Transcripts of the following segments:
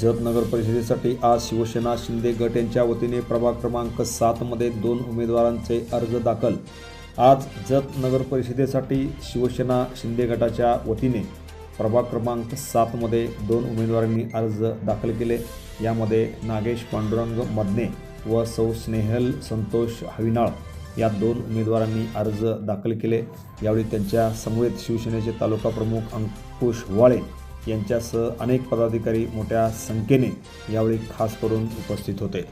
जत नगर परिषदेसाठी आज शिवसेना शिंदे गट यांच्या वतीने प्रभाग क्रमांक सातमध्ये दोन उमेदवारांचे अर्ज दाखल. आज जत नगर परिषदेसाठी शिवसेना शिंदे गटाच्या वतीने प्रभाग क्रमांक सातमध्ये दोन उमेदवारांनी अर्ज दाखल केले. यामध्ये नागेश पांडुरंग मदने व सौ स्नेहल संतोष हविनाळ या दोन उमेदवारांनी अर्ज दाखल केले. यावेळी त्यांच्या समवेत शिवसेनेचे तालुका प्रमुख अंकुश वाळे यांच्यासह अनेक पदाधिकारी मोठ्या संख्येने यावेळी खास करून उपस्थित होते.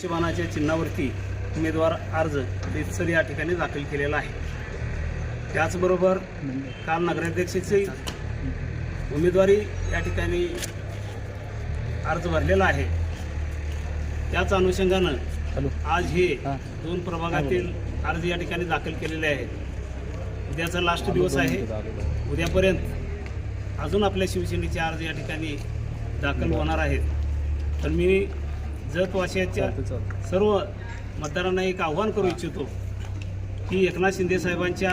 शिवानाच्या चिन्हावरती उमेदवार अर्ज रितसर या ठिकाणी दाखल केलेला आहे. त्याचबरोबर काल नगराध्यक्षाची उमेदवारी या ठिकाणी अर्ज भरलेला आहे. त्याच अनुषंगानं आज हे दोन प्रभागातील अर्ज या ठिकाणी दाखल केलेले आहेत. उद्याचा लास्ट दिवस आहे. उद्यापर्यंत अजून आपल्या शिवसेनेचे अर्ज या ठिकाणी दाखल होणार आहेत. तर मी जत वासियाच्या सर्व मतदारांना एक आव्हान करू इच्छितो की एकनाथ शिंदे साहेबांच्या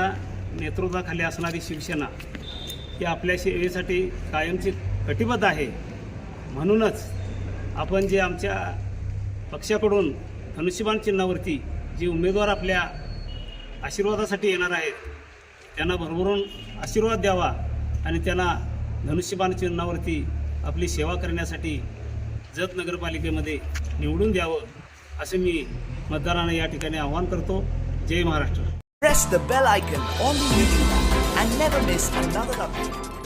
नेतृत्वाखाली असणारी शिवसेना ही आपल्या सेवेसाठी कायमची कटिबद्ध आहे. म्हणूनच आपण जे आमच्या पक्षाकडून धनुष्यबाण चिन्हावरती जे उमेदवार आपल्या आशीर्वादासाठी येणार आहेत त्यांना भरभरून आशीर्वाद द्यावा आणि त्यांना धनुष्यबाण चिन्हावरती आपली सेवा करण्यासाठी जत नगरपालिकेमध्ये निवडून द्यावं असं मी मतदारांना या ठिकाणी आवाहन करतो जय Maharashtra Press the bell icon on the YouTube and never miss another update.